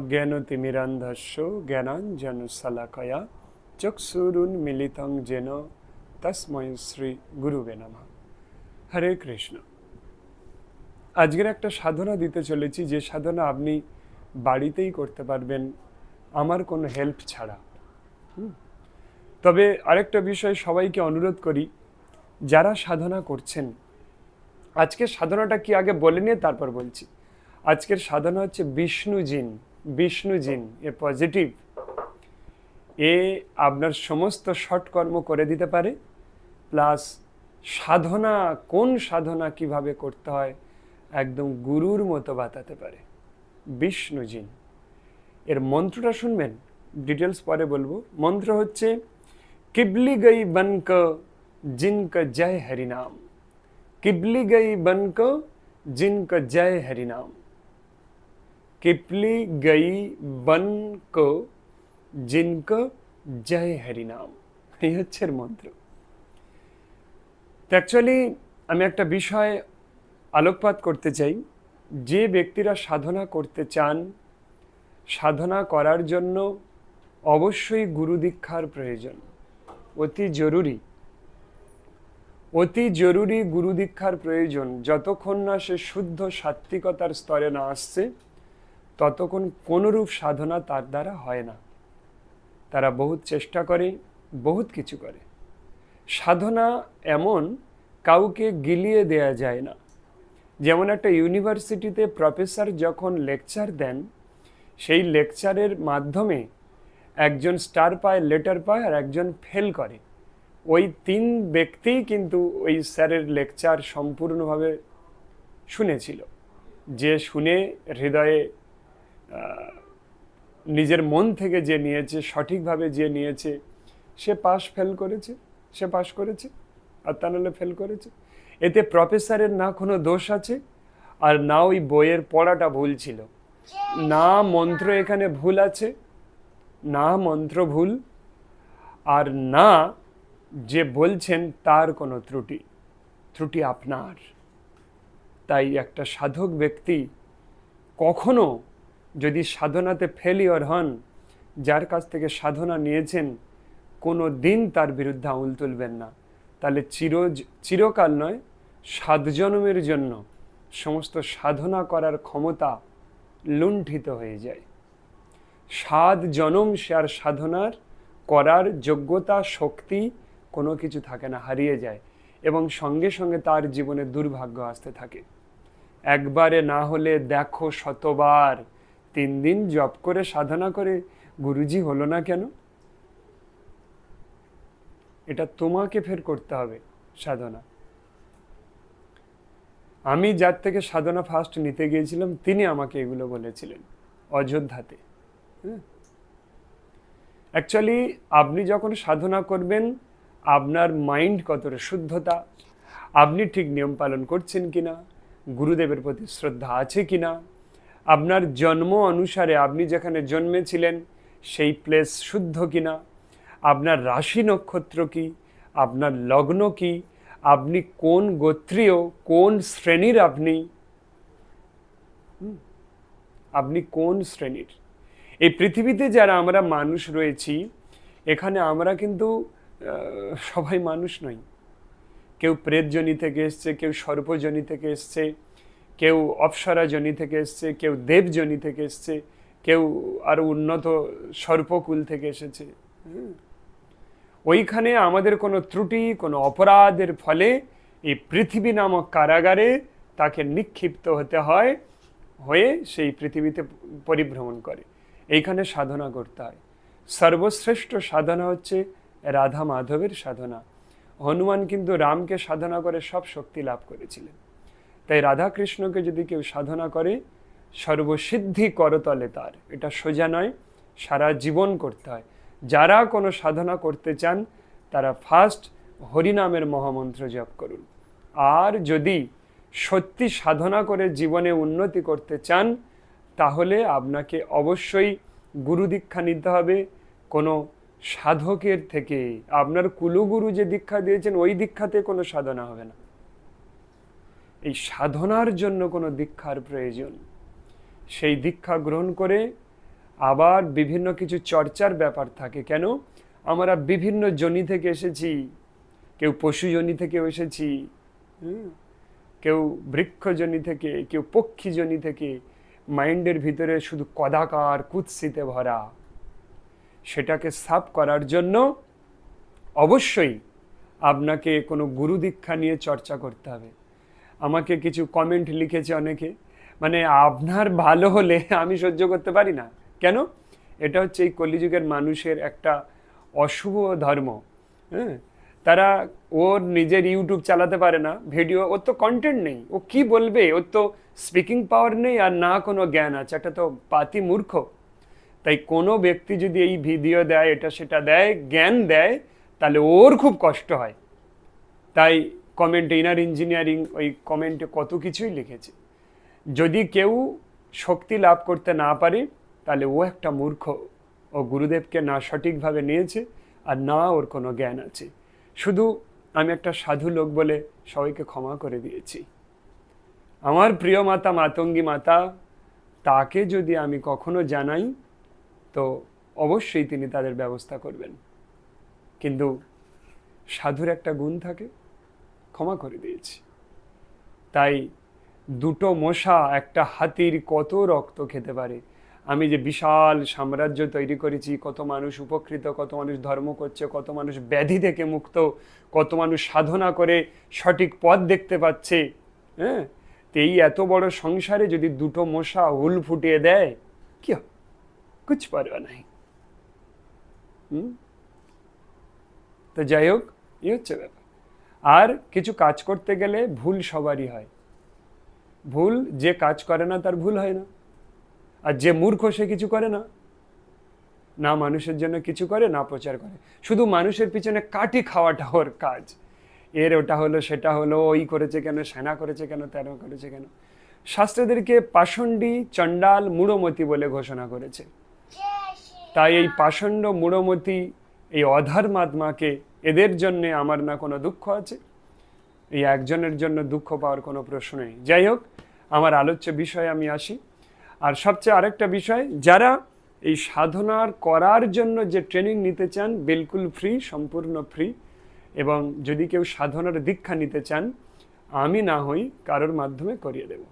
অজ্ঞানতিমিরান্ধস্য জ্ঞানাঞ্জনশলাকয়া চক্ষুরুন্মিলিতং যেন তস্ময় শ্রী গুরুবে নমঃ হরে কৃষ্ণ আজকের একটা সাধনা দিতে চলেছি, যে সাধনা আপনি বাড়িতেই করতে পারবেন, আমার কোনো হেল্প ছাড়া? তবে আরেকটা বিষয় সবাইকে অনুরোধ করি, যারা সাধনা করছেন, আজকের সাধনাটা কি আগে বলে নিয়ে তারপর বলছি। আজকের সাধনা হচ্ছে বিষ্ণু জিন বিষ্ণু জিন, এ পজিটিভ এ আপনার সমস্ত সৎকর্ম করে দিতে পারে প্লাস সাধনা, কোন সাধনা কীভাবে করতে হয়, একদম গুরুর মতো বাতাতে পারে। বিষ্ণু জিন। এর মন্ত্রটা শুনবেন ডিটেলস পরে বলব। মন্ত্র হচ্ছে, কিবলি গই বনক, জিনক জয় হরিনাম কিবলি গই বনক, জিনক জয় হরিনাম किपली गई बन को जिनका জয় হরি নাম এই হচ্ছে এর মন্ত্র তো অ্যাকচুয়ালি আমি একটা বিষয় আলোকপাত করতে চাই যে ব্যক্তিরা সাধনা করতে চান সাধনা করার জন্য অবশ্যই গুরু দীক্ষার প্রয়োজন অতি জরুরি অতি জরুরি গুরু দীক্ষার প্রয়োজন যতক্ষণ না সে শুদ্ধ সাত্বিকতার স্তরে না আসছে ততক্ষণ কোনরূপ সাধনা তার দ্বারা হয় না। তারা বহুত চেষ্টা করে, বহুত কিছু করে। সাধনা এমন কাউকে গিলিয়ে দেয়া যায় না। যেমন একটা ইউনিভার্সিটিতে প্রফেসর যখন লেকচার দেন, সেই লেকচারের মাধ্যমে একজন স্টার পায়, লেটার পায় আর একজন ফেল করে। ওই তিন ব্যক্তিই কিন্তু ওই স্যারের লেকচার সম্পূর্ণভাবে শুনেছিল। যে শুনে হৃদয়ে নিজের মন থেকে যে নিয়েছে, সঠিকভাবে যে নিয়েছে, সে পাস ফেল করেছে, সে পাস করেছে, আর তা নাহলে ফেল করেছে। এতে প্রফেসরের না কোনো দোষ আছে, আর না ওই বইয়ের পড়াটা ভুল ছিল। না মন্ত্র এখানে ভুল আছে, না মন্ত্র ভুল, আর না যে বলছেন তার কোনো ত্রুটি ত্রুটি আপনার। তাই একটা সাধক ব্যক্তি কখনো যদি সাধনাতে ফেলিওর হন, যার কাছ থেকে সাধনা নিয়েছেন, কোনো দিন তার বিরুদ্ধে আঙুল তুলবেন না। তাহলে চির, চিরকাল নয়, সাত জন্মের জন্য সমস্ত সাধনা করার ক্ষমতা লুণ্ঠিত হয়ে যায়। সাত জনম সে আর সাধনার করার যোগ্যতা, শক্তি কোনো কিছু থাকে না, হারিয়ে যায় এবং সঙ্গে সঙ্গে তার জীবনে দুর্ভাগ্য আসতে থাকে। একবারে না হলে দেখো শতবার তিন দিন জপ করে সাধনা করে গুরুজি হলো না কেন? এটা তোমাকে ফের করতে হবে সাধনা। আমি যার থেকে সাধনা ফার্স্ট নিতে গিয়েছিলাম, তিনি আমাকে এগুলো বলেছিলেন অযোধ্যাতে। অ্যাকচুয়ালি আপনি যখন সাধনা করবেন, আপনার মাইন্ড কতটা শুদ্ধতা, আপনি ঠিক নিয়ম পালন করছেন কিনা, গুরুদেবের প্রতি শ্রদ্ধা আছে কিনা আপনার জন্ম অনুসারে আপনি যেখানে জন্মেছিলেন, সেই প্লেস শুদ্ধ কিনা? আপনার রাশি নক্ষত্র কি? আপনার লগ্ন কি? আপনি কোন গোত্রীয়, কোন শ্রেণির আপনি? আপনি কোন শ্রেণির? এই পৃথিবীতে যারা আমরা মানুষ রয়েছি, এখানে আমরা কিন্তু সবাই মানুষ নই। কেউ প্রেতজনি থেকে এসছে, কেউ সর্পজনি থেকে এসছে কেউ অপ্সরাজনি থেকে এসছে, কেউ দেবজনি থেকে এসছে, কেউ আরও উন্নত সর্পকুল থেকে এসেছে। ওইখানে আমাদের কোনো ত্রুটি, কোনো অপরাধের ফলে এই পৃথিবী নামক কারাগারে তাকে নিক্ষিপ্ত হতে হয়, হয়ে সেই পৃথিবীতে পরিভ্রমণ করে। এইখানে সাধনা করতে হয়। সর্বশ্রেষ্ঠ সাধনা হচ্ছে রাধা মাধবের সাধনা। হনুমান কিন্তু রামকে সাধনা করে সব শক্তি লাভ করেছিলেন। তাই রাধা কৃষ্ণকে যদি কেউ সাধনা করে, সর্বসিদ্ধি করতলে তার। এটা সোজা নয়, সারা জীবন করতে হয়। যারা কোনো সাধনা করতে চান, তারা ফার্স্ট হরিনামের মহামন্ত্র জপ করুন। আর যদি সত্যি সাধনা করে জীবনে উন্নতি করতে চান, তাহলে আপনাকে অবশ্যই গুরু দীক্ষা নিতে হবে। কোনো সাধকের থেকে। আপনার কুলগুরু যে দীক্ষা দিয়েছেন, ওই দীক্ষাতে কোনো সাধনা হবে না। এই সাধনার জন্য কোনো দীক্ষার প্রয়োজন। সেই দীক্ষা গ্রহণ করে আবার বিভিন্ন কিছু চর্চার ব্যাপার থাকে। কেন? আমরা বিভিন্ন জনি থেকে এসেছি। কেউ পশু জনি থেকেও এসেছি। কেউ বৃক্ষজনি থেকে, কেউ পক্ষীজনি থেকে। মাইন্ডের ভিতরে শুধু কদাকার কুৎসিতে ভরা। সেটাকে সাফ করার জন্য অবশ্যই আপনাকে কোনো গুরু দীক্ষা নিয়ে চর্চা করতে হবে। আমাকে কিছু কমেন্ট লিখেছে অনেকে। মানে আপনার ভালো হলে আমি সহ্য করতে পারি না। কেন? এটা হচ্ছে এই কলিযুগের মানুষের একটা অশুভ ধর্ম। হ্যাঁ? তারা ওর নিজের ইউটিউব চালাতে পারে না ভিডিও ওর তো কন্টেন্ট নেই। ও কি বলবে? ওর তো স্পিকিং পাওয়ার নেই আর না কোনো জ্ঞান আছে। একটা তো পাতি মূর্খ। তাই কোনো ব্যক্তি যদি এই ভিডিও দেয়, এটা সেটা দেয়, জ্ঞান দেয়, তাহলে ওর খুব কষ্ট হয়। তাই কমেন্টে ইনার ইঞ্জিনিয়ারিং ওই কমেন্টে কত কিছুই লিখেছে। যদি কেউ শক্তি লাভ করতে না পারে, তাহলে ও একটা মূর্খ। ও গুরুদেবকে না সঠিকভাবে নিয়েছে আর না ওর কোনো জ্ঞান আছে। শুধু আমি একটা সাধু লোক বলে সবাইকে ক্ষমা করে দিয়েছি। আমার প্রিয় মাতা মাতঙ্গী মাতা, তাকে যদি আমি কখনো জানাই, তো অবশ্যই তিনি তাদের ব্যবস্থা করবেন। কিন্তু সাধুর একটা গুণ থাকে। ক্ষমা করে দিয়েছি। তাই দুটো মশা, একটা হাতির কত রক্ত খেতে পারে? আমি যে বিশাল সাম্রাজ্য তৈরি করেছি, কত মানুষ উপকৃত, কত মানুষ ধর্ম করছে, কত মানুষ ব্যাধি থেকে মুক্ত, কত মানুষ সাধনা করে সঠিক পথ দেখতে পাচ্ছে হ্যাঁ? তো এই এত বড় সংসারে যদি দুটো মশা হুল ফুটিয়ে দেয়, কি? কুছ পারবা নাই তো যাই হোক, এই হচ্ছে ব্যাপার। আর কিছু কাজ করতে গেলে ভুল সবারই হয়। ভুল যে কাজ করে না, তার ভুল হয় না। আর যে মূর্খ, সে কিছু করে না। না মানুষের জন্য কিছু করে, না প্রচার করে। শুধু মানুষের পিছনে কাটি খাওয়াটা ওর কাজ। এর ওটা হলো, সেটা হলো, ওই করেছে কেন, সেনা করেছে কেন, তেরো করেছে কেন। শাস্ত্রদেরকে পাষণ্ডী চণ্ডাল মূঢ়মতি বলে ঘোষণা করেছে। তাই এই পাষণ্ড মূঢ়মতি, এই অধর্মাত্মাকে এদের জন্যে আমার না কোনো দুঃখ আছে? এই একজনের জন্য দুঃখ পাওয়ার কোনো প্রশ্ন নেই। যাই হোক, আমার আলোচ্য বিষয়ে আমি আসি। আর সবচেয়ে আরেকটা বিষয়, যারা এই সাধনার করার জন্য যে ট্রেনিং নিতে চান, বিলকুল ফ্রি সম্পূর্ণ ফ্রি এবং যদি কেউ সাধনার দীক্ষা নিতে চান, আমি না হই কারোর মাধ্যমে করিয়ে দেব।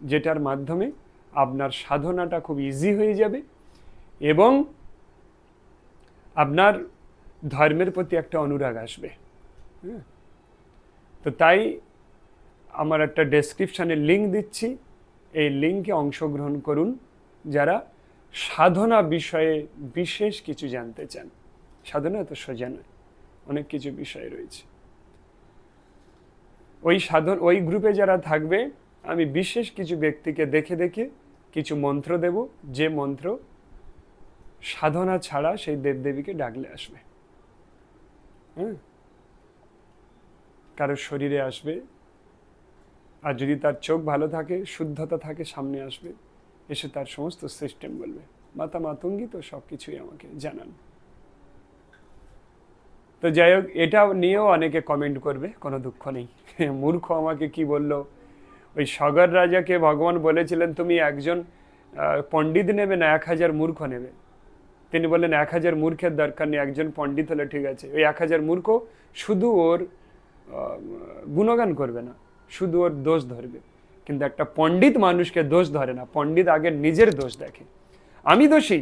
যেটার মাধ্যমে আপনার সাধনাটা খুব ইজি হয়ে যাবে এবং আপনার ধর্মের প্রতি একটা অনুরাগ আসবে। হ্যাঁ তো তাই আমার একটা ডেসক্রিপশানে লিঙ্ক দিচ্ছি। এই লিঙ্কে অংশগ্রহণ করুন যারা সাধনা বিষয়ে বিশেষ কিছু জানতে চান। সাধনা তো সোজা নয়, অনেক কিছু বিষয় রয়েছে। ওই সাধন, ওই গ্রুপে যারা থাকবে, আমি বিশেষ কিছু ব্যক্তিকে দেখে দেখে কিছু মন্ত্র দেব। যে মন্ত্র সাধনা ছাড়া সেই দেবদেবীকে ডাকলে আসবে। হ্যাঁ শরীরে আসবে, আর যদি তার চোখ ভালো থাকে, শুদ্ধতা থাকে, সামনে আসবে, এসে তার সমস্ত সিস্টেম বলবে। মাতা মাতঙ্গী তো সব কিছুই আমাকে জানান। তো যাই হোক এটা নিয়েও অনেকে কমেন্ট করবে, কোনো দুঃখ নেই। মূর্খ আমাকে কি বলল? ওই সগর রাজাকে ভগবান বলেছিলেন, তুমি একজন পণ্ডিত নেবে না, এক হাজার মূর্খ নেবে। তিনি বললেন, এক হাজার মূর্খের দরকার নেই, একজন পণ্ডিত হলে ঠিক আছে। ওই এক হাজার মূর্খ শুধু ওর গুণগান করবে না, শুধু ওর দোষ ধরবে। কিন্তু একটা পণ্ডিত মানুষকে দোষ ধরে না, পণ্ডিত আগে নিজের দোষ দেখে। আমি দোষী,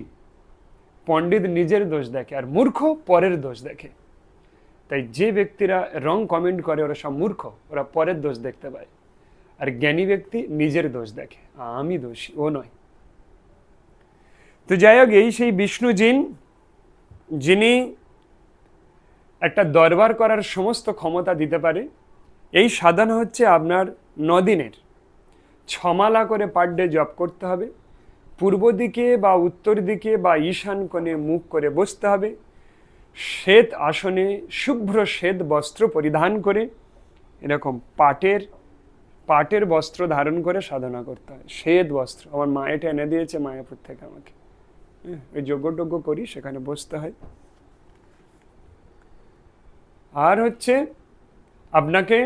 পণ্ডিত নিজের দোষ দেখে আর মূর্খ পরের দোষ দেখে। তাই যে ব্যক্তিরা রং কমেন্ট করে, ওরা সব মূর্খ, ওরা পরের দোষ দেখতে পায়। আর জ্ঞানী ব্যক্তি নিজের দোষ দেখে, আমি দোষী, ও নয়। তো যাই হোক, এই সেই বিষ্ণু জিন, যিনি একটা দরবার করার সমস্ত ক্ষমতা দিতে পারে, এই সাধনা হচ্ছে আপনার নদিনের। ছমালা করে পার ডে জপ করতে হবে, পূর্ব দিকে বা উত্তর দিকে বা ঈশান কোণে মুখ করে বসতে হবে, শ্বেত আসনে শুভ্র শ্বেত বস্ত্র পরিধান করে, এরকম পাটের পাটের বস্ত্র ধারণ করে সাধনা করতে হয়। শ্বেত বস্ত্র, আমার মা এটা এনে দিয়েছে মায়াপুর থেকে আমাকে। ওই টজ্ঞ করি, সেখানে বসতে হয়। আর হচ্ছে আপনাকে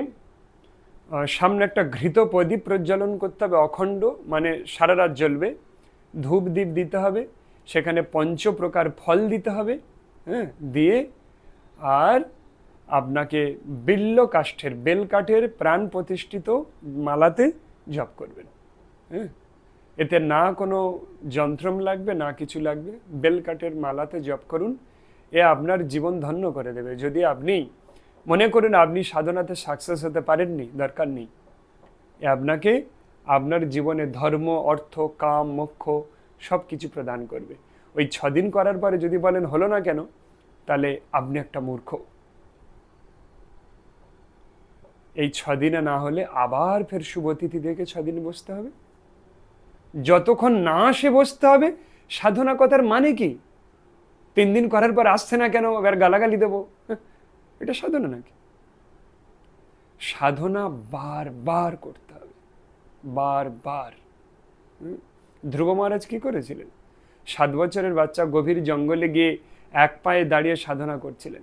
সামনে একটা ঘৃত প্রদীপ প্রজ্বলন করতে হবে, অখণ্ড মানে সারা রাত জ্বলবে। ধূপ দ্বীপ দিতে হবে, সেখানে পঞ্চ প্রকার ফল দিতে হবে হ্যাঁ দিয়ে আর আপনাকে বিল্ল কাষ্ঠের, বেল কাঠের প্রাণ প্রতিষ্ঠিত মালাতে জপ করবেন হ্যাঁ। এতে না কোনো যন্ত্রম লাগবে, না কিছু লাগবে। বেল কাঠের মালাতে জপ করুন, এ আপনার জীবন ধন্য করে দেবে। যদি আপনি মনে করুন আপনি সাধনাতে সাকসেস হতে পারেননি, দরকার নেই। এ আপনাকে আপনার জীবনে ধর্ম, অর্থ, কাম, মোক্ষ সব কিছু প্রদান করবে। ওই ছদিন করার পরে যদি বলেন, হলো না কেন? তাহলে আপনি একটা মূর্খ। এই ছদিনে না হলে আবার ফের শুভতিথি দেখে ছদিন বসতে হবে। যতক্ষণ না আসে বসতে হবে সাধনা কথার মানে কি? তিন দিন করার পর আসছে না কেন? এবার গালাগালি দেবো? হ্যাঁ, এটা সাধনা নাকি? সাধনা বারবার করতে হবে। বারবার? ধ্রুব মহারাজ কি করেছিলেন? সাত বছরের বাচ্চা গভীর জঙ্গলে গিয়ে এক পায়ে দাঁড়িয়ে সাধনা করছিলেন।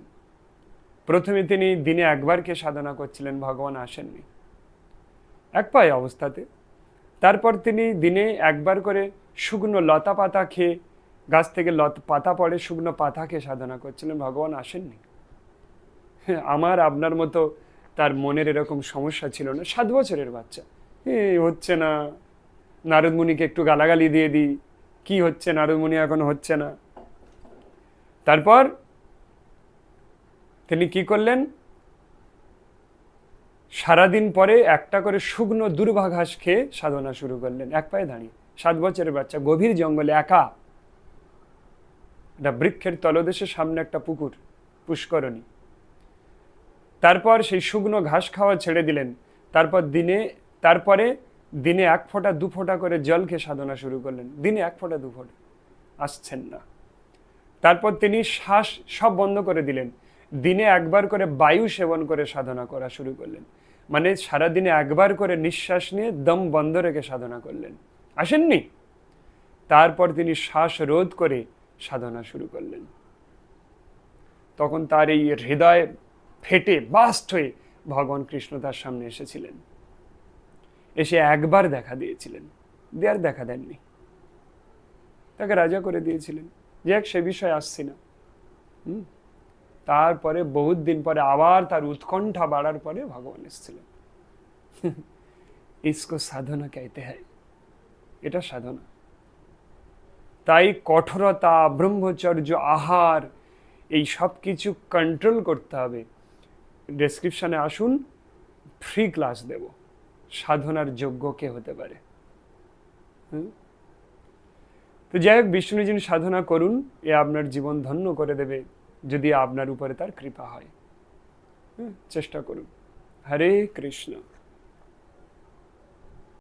প্রথমে তিনি দিনে একবার একবারকে সাধনা করছিলেন ভগবান আসেননি। এক পায়ে অবস্থাতে। তারপর তিনি দিনে একবার করে শুকনো লতা পাতা খেয়ে গাছ থেকে লত পাতা পড়ে শুকনো পাতা খেয়ে সাধনা করছিলেন। ভগবান আসেননি। হ্যাঁ, আমার আপনার মতো তার মনের এরকম সমস্যা ছিল না। সাত বছরের বাচ্চা। হচ্ছে না। নারদমুনিকে একটু গালাগালি দিয়ে দিই। কি হচ্ছে? নারদমুনি এখন হচ্ছে না। তারপর তিনি কি করলেন? সারাদিন পরে একটা করে শুকনো দুর্ভা ঘাস খেয়ে সাধনা শুরু করলেন। এক পায়ে দাঁড়িয়ে। সাত বছরের বাচ্চা, গভীর জঙ্গলে একা। একটা বৃক্ষের তলদেশের সামনে একটা পুকুর, পুষ্করণী। তারপর সেই শুকনো ঘাস খাওয়া ছেড়ে দিলেন। তারপর দিনে, তারপরে দিনে এক ফোঁটা, দু ফোঁটা করে জল খেয়ে সাধনা শুরু করলেন। দিনে এক ফোঁটা, দু ফোঁটা। আসছেন না। তারপর তিনি শ্বাস সব বন্ধ করে দিলেন। দিনে একবার করে বায়ু সেবন করে সাধনা করা শুরু করলেন। মানে সারাদিনে একবার করে নিঃশ্বাস নিয়ে দম বন্ধ রেখে সাধনা করলেন। আসেননি? তারপর তিনি শ্বাস রোধ করে সাধনা শুরু করলেন। তখন তার এই হৃদয় ফেটে বাস্ট হয়ে ভগবান কৃষ্ণ তার সামনে এসেছিলেন। এসে একবার দেখা দিয়েছিলেন দেয়ার দেখা দেননি। তাকে রাজা করে দিয়েছিলেন। যে এক সে বিষয়ে আসছি না। হুম? তারপরে বহুত দিন পরে আবার তার উৎকণ্ঠা বাড়ার পরে ভগবান এসেছিলেন। ইসকো সাধনা কেতে হয় এটা সাধনা। তাই কঠোরতা, ব্রহ্মচর্য, আহার, এই সব কিছু কন্ট্রোল করতে হবে। ডেসক্রিপশানে আসুন ফ্রি ক্লাস দেব। সাধনার যোগ্য কে হতে পারে। তো যাই হোক বিষ্ণুজিন সাধনা করুন, এ আপনার জীবন ধন্য করে দেবে। যদি আপনার উপরে তার কৃপা হয়। চেষ্টা করুন। হরে কৃষ্ণ।